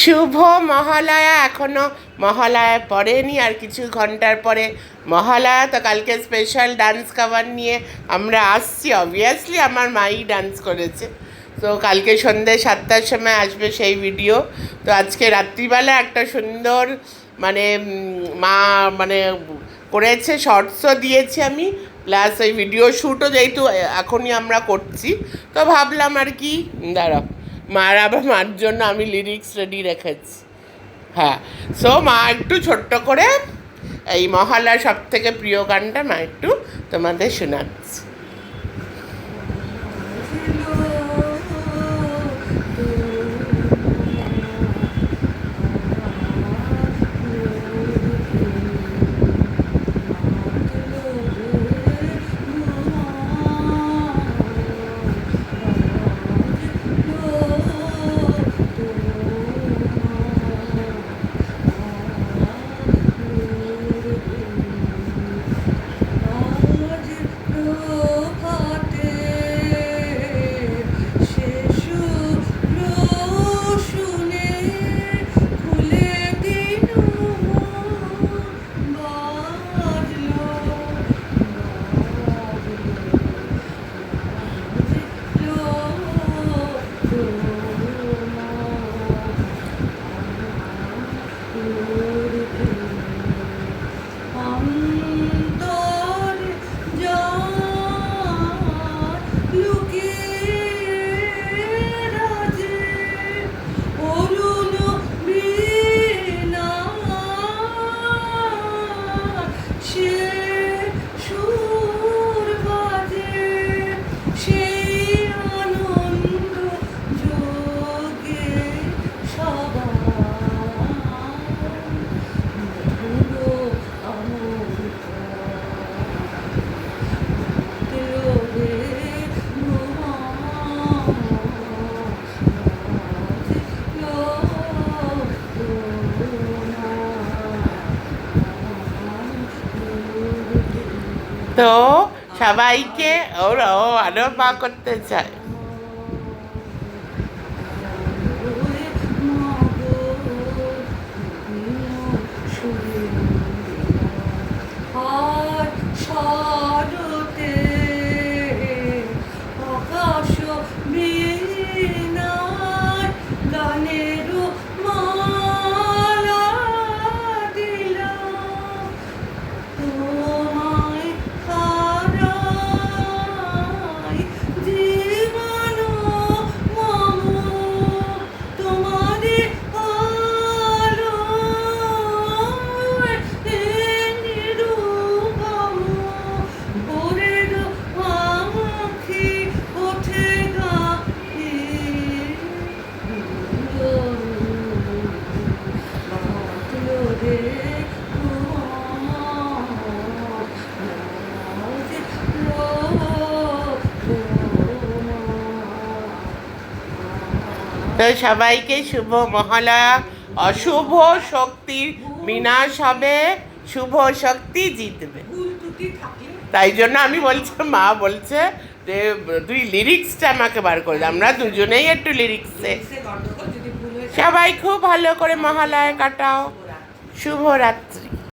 শুভ মহালয়া, এখনও মহালয়া পড়েনি আর কিছু ঘণ্টার পরে মহালয়া। তো কালকে স্পেশাল ডান্স কাভার নিয়ে আমরা আসছি। অবভিয়াসলি আমার মাই ডান্স করেছে। তো কালকে সন্ধ্যে সাতটার সময় আসবে সেই ভিডিও তো আজকে রাত্রিবেলা একটা সুন্দর মানে মা মানে করেছে শর্টসও দিয়েছি আমি। প্লাস ওই ভিডিও শ্যুটও যেহেতু এখনই আমরা করছি। তো ভাবলাম আর কি, দাঁড়াও। মার আবার মার জন্য আমি লিরিক্স রেডি রেখেছি। হ্যাঁ সো মা একটু ছোট্ট করে এই মহালয়ার সব থেকে প্রিয় গানটা মা একটু তোমাদের শোনাচ্ছি। তো সবাইকে ওরা ও আরও পা করতে চায় তো সবাইকে শুভ মহালয়া অশুভ শক্তির বিনাশ হবে। শুভ শক্তি জিতবে। তাই জন্য আমি বলছি, মা বলছে যে, তুই লিরিক্সটা আমাকে বার করে আমরা দুজনেই একটু লিরিক্সে সবাই খুব ভালো করে মহালয়া কাটাও। শুভরাত্রি।